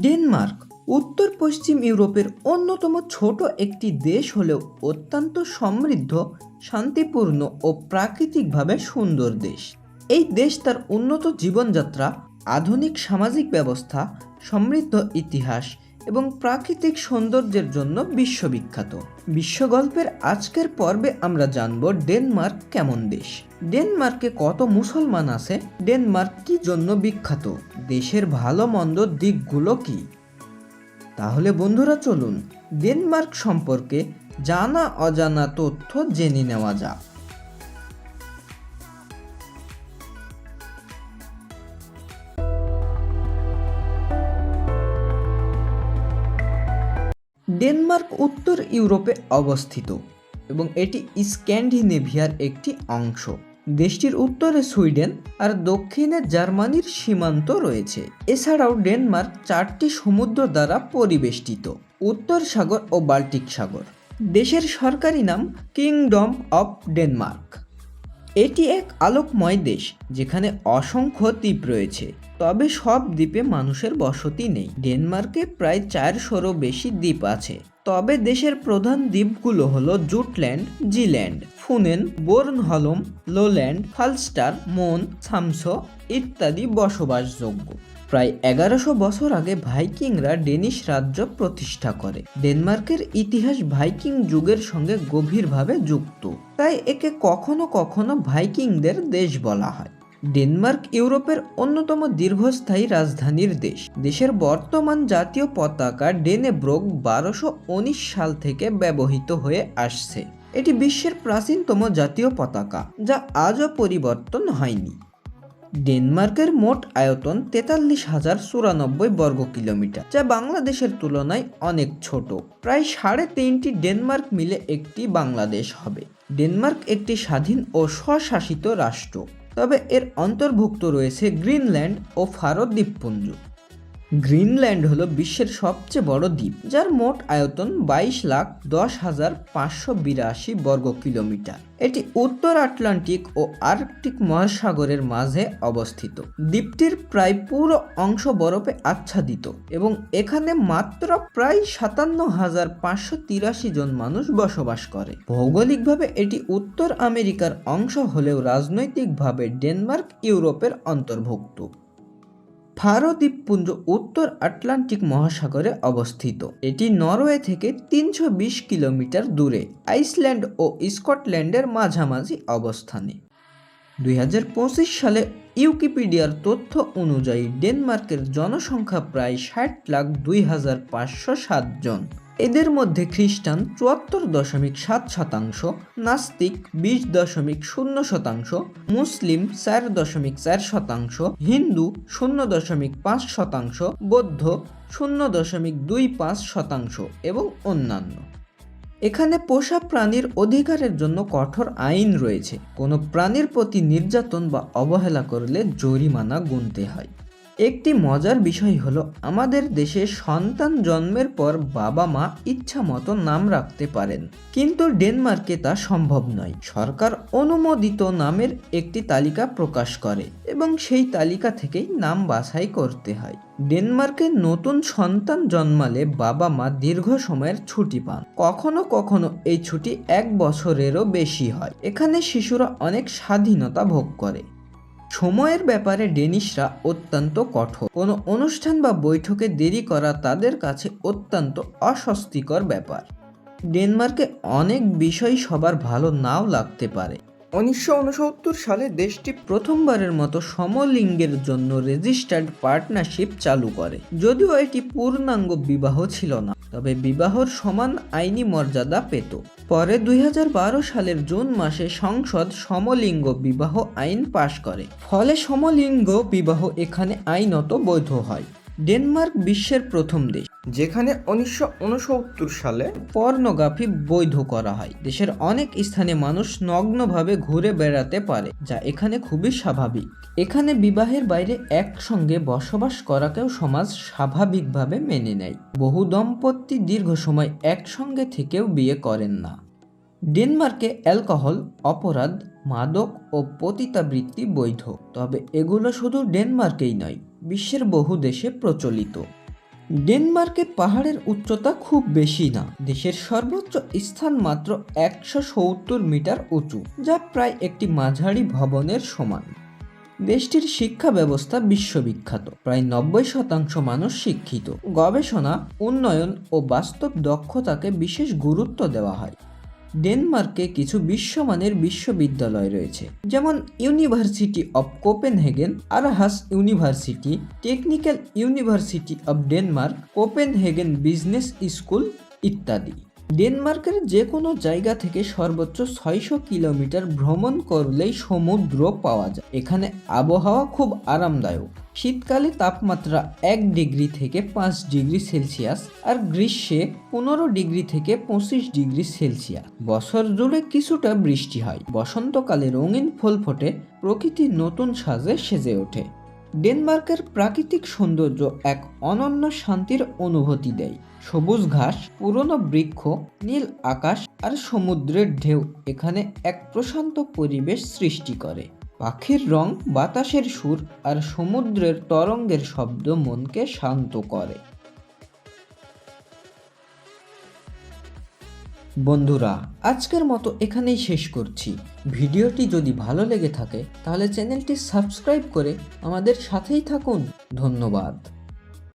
Denmark, উত্তর পশ্চিম ইউরোপের অন্যতম ছোট একটি দেশ হলেও অত্যন্ত সমৃদ্ধ, শান্তিপূর্ণ ও প্রাকৃতিকভাবে সুন্দর দেশ। এই দেশ তার উন্নত জীবনযাত্রা, আধুনিক সামাজিক ব্যবস্থা, সমৃদ্ধ ইতিহাস এবং প্রাকৃতিক সৌন্দর্যের জন্য বিশ্ববিখ্যাত। বিশ্বগল্পের আজকের পর্বে আমরা জানব ডেনমার্ক কেমন দেশ? ডেনমার্কে কত মুসলমান আছে? ডেনমার্ক কি জন্য বিখ্যাত? দেশের ভালো মন্দ দিকগুলো কি? তাহলে বন্ধুরা চলুন ডেনমার্ক সম্পর্কে জানা অজানা তথ্য জেনে নেওয়া যাক। ডেনমার্ক উত্তর ইউরোপে অবস্থিত এবং এটি স্ক্যান্ডিনেভিয়ার একটি অংশ। দেশটির উত্তরে সুইডেন আর দক্ষিণে জার্মানির সীমান্ত রয়েছে। এছাড়াও ডেনমার্ক চারটি সমুদ্র দ্বারা পরিবেষ্টিত, উত্তর সাগর ও বাল্টিক সাগর। দেশের সরকারি নাম কিংডম অফ ডেনমার্ক। এটি এক আলোকময় দেশ, যেখানে অসংখ্য দ্বীপ রয়েছে। তবে সব দ্বীপে মানুষের বসতি নেই। ডেনমার্কে প্রায় চারশোরও বেশি দ্বীপ আছে। তবে দেশের প্রধান দ্বীপগুলো হলো Jutland, Zealand, Funen, Bornholm, Lolland, Falster, Mon, Samso ইত্যাদি বসবাসযোগ্য। প্রায় এগারোশো বছর আগে ভাইকিংরা ডেনিশ রাজ্য প্রতিষ্ঠা করে। ডেনমার্কের ইতিহাস ভাইকিং যুগের সঙ্গে গভীরভাবে যুক্ত। তাই একে কখনো কখনো ভাইকিংদের দেশ বলা হয়। ডেনমার্ক ইউরোপের অন্যতম দীর্ঘস্থায়ী রাজধানীর দেশ। দেশের বর্তমান জাতীয় পতাকা ডেনেব্রোক বারোশো সাল থেকে ব্যবহৃত হয়ে আসছে। এটি বিশ্বের প্রাচীনতম জাতীয় পতাকা, যা আজও পরিবর্তন হয়নি। ডেনমার্কের মোট আয়তন তেতাল্লিশ হাজার চুরানব্বই বর্গ কিলোমিটার, যা বাংলাদেশের তুলনায় অনেক ছোট। প্রায় সাড়ে তিনটি ডেনমার্ক মিলে একটি বাংলাদেশ হবে। ডেনমার্ক একটি স্বাধীন ও স্বশাসিত রাষ্ট্র। তবে এর অন্তর্ভুক্ত রয়েছে গ্রিনল্যান্ড ও ফারো দ্বীপপুঞ্জ গ্রিনল্যান্ড হলো বিশ্বের সবচেয়ে বড় দ্বীপ, যার মোট আয়তন বাইশ লাখ দশ হাজার পাঁচশো বিরাশি বর্গ কিলোমিটার। এটি উত্তর আটলান্টিক ও আর্কটিক মহাসাগরের মাঝে অবস্থিত। দ্বীপটির প্রায় পুরো অংশ বরফে আচ্ছাদিত এবং এখানে মাত্র প্রায় সাতান্ন হাজার পাঁচশো তিরাশি জন মানুষ বসবাস করে। ভৌগোলিকভাবে এটি উত্তর আমেরিকার অংশ হলেও রাজনৈতিকভাবে ডেনমার্ক ইউরোপের অন্তর্ভুক্ত। ফারো দ্বীপপুঞ্জ উত্তর আটলান্টিক মহাসাগরে অবস্থিত। এটি নরওয়ে থেকে তিনশো বিশ কিলোমিটার দূরে আইসল্যান্ড ও স্কটল্যান্ডের মাঝামাঝি অবস্থানে। দুই হাজার পঁচিশ সালে ইউকিপিডিয়ার তথ্য অনুযায়ী ডেনমার্কের জনসংখ্যা প্রায় ষাট লাখ দুই হাজার পাঁচশো সাতজন জন। এদের মধ্যে খ্রিস্টান চুয়াত্তর দশমিক সাত শতাংশ, নাস্তিক বিশ দশমিক শূন্য শতাংশ, মুসলিম চার দশমিক চার শতাংশ, হিন্দু শূন্য দশমিক পাঁচ শতাংশ, বৌদ্ধ শূন্য দশমিক দুই পাঁচ শতাংশ এবং অন্যান্য। এখানে পোষা প্রাণীর অধিকারের জন্য কঠোর আইন রয়েছে। কোনো প্রাণীর প্রতি নির্যাতন বা অবহেলা করলে জরিমানা গুনতে হয়। একটি মজার বিষয় হলো, আমাদের দেশে সন্তান জন্মের পর বাবা মা ইচ্ছা মতো নাম রাখতে পারেন। কিন্তু ডেনমার্কে তা সম্ভব নয়। সরকার অনুমোদিত নামের একটি তালিকা প্রকাশ করে এবং সেই তালিকা থেকেই নাম বাছাই করতে হয়। ডেনমার্কে নতুন সন্তান জন্মালে বাবা মা দীর্ঘ সময়ের ছুটি পান। কখনো কখনো এই ছুটি এক বছরেরও বেশি হয়। এখানে শিশুরা অনেক স্বাধীনতা ভোগ করে। সময়ের ব্যাপারে ডেনিশরা অত্যন্ত কঠোর। কোনো অনুষ্ঠান বা বৈঠকে দেরি করা তাদের কাছে অত্যন্ত অস্বস্তিকর ব্যাপার। ডেনমার্কে অনেক বিষয় সবার ভালো নাও লাগতে পারে। উনিশশো উনসত্তর সালে দেশটি প্রথমবারের মতো সমলিঙ্গের জন্য রেজিস্টার্ড পার্টনারশিপ চালু করে। যদিও এটি পূর্ণাঙ্গ বিবাহ ছিল না, তবে বিবাহর সমান আইনি মর্যাদা পেত। পরে দুই হাজার বারো সালের জুন মাসে সংসদ সমলিঙ্গ বিবাহ আইন পাশ করে। ফলে সমলিঙ্গ বিবাহ এখানে আইনত বৈধ হয়। ডেনমার্ক বিশ্বের প্রথম দেশ, যেখানে উনিশশো উনসত্তর সালে পর্নোগ্রাফি বৈধ করা হয়। দেশের অনেক স্থানে মানুষ নগ্নভাবে ঘুরে বেড়াতে পারে, যা এখানে খুবই স্বাভাবিক। এখানে বিবাহের বাইরে একসঙ্গে বসবাস করাকেও সমাজ স্বাভাবিকভাবে মেনে নেয়। বহু দম্পতি দীর্ঘ সময় একসঙ্গে থেকেও বিয়ে করেন না। ডেনমার্কে অ্যালকোহল, অপরাধ, মাদক ও পতিতাবৃত্তি বৈধ। তবে এগুলো শুধু ডেনমার্কেই নয় বিশ্বের বহু দেশে প্রচলিত। ডেনমার্কে পাহাড়ের উচ্চতা খুব বেশি না। দেশের সর্বোচ্চ স্থান মাত্র একশো সত্তর মিটার উঁচু, যা প্রায় একটি মাঝারি ভবনের সমান। দেশটির শিক্ষা ব্যবস্থা বিশ্ববিখ্যাত, প্রায় নব্বই শতাংশ মানুষ শিক্ষিত। গবেষণা, উন্নয়ন ও বাস্তব দক্ষতাকে বিশেষ গুরুত্ব দেওয়া হয়। ডেনমার্কে কিছু বিশ্বমানের বিশ্ববিদ্যালয় রয়েছে, যেমন university of Copenhagen Aarhus university technical university of Denmark Copenhagen business school ইত্যাদি। ডেনমার্কের যে কোনো জায়গা থেকে সর্বোচ্চ ছয়শো কিলোমিটার ভ্রমণ করলেই সমুদ্র পাওয়া যায়। এখানে আবহাওয়া খুব আরামদায়ক। শীতকালে তাপমাত্রা এক ডিগ্রি থেকে পাঁচ ডিগ্রি সেলসিয়াস আর গ্রীষ্মে পনেরো ডিগ্রি থেকে পঁচিশ ডিগ্রি সেলসিয়াস। বছর জুড়ে কিছুটা বৃষ্টি হয়। বসন্তকালে রঙিন ফুল ফোটে প্রকৃতি নতুন সাজে সেজে ওঠে। ডেনমার্কের প্রাকৃতিক সৌন্দর্য এক অনন্য শান্তির অনুভূতি দেয়। সবুজ ঘাস, পুরনো বৃক্ষ, নীল আকাশ আর সমুদ্রের ঢেউ এখানে এক প্রশান্ত পরিবেশ সৃষ্টি করে। পাখির রং, বাতাসের সুর আর সমুদ্রের তরঙ্গের শব্দ মনকে শান্ত করে। বন্ধুরা, আজকের মতো এখানেই শেষ করছি। ভিডিওটি যদি ভালো লেগে থাকে, তাহলে চ্যানেলটি সাবস্ক্রাইব করে আমাদের সাথেই থাকুন। ধন্যবাদ।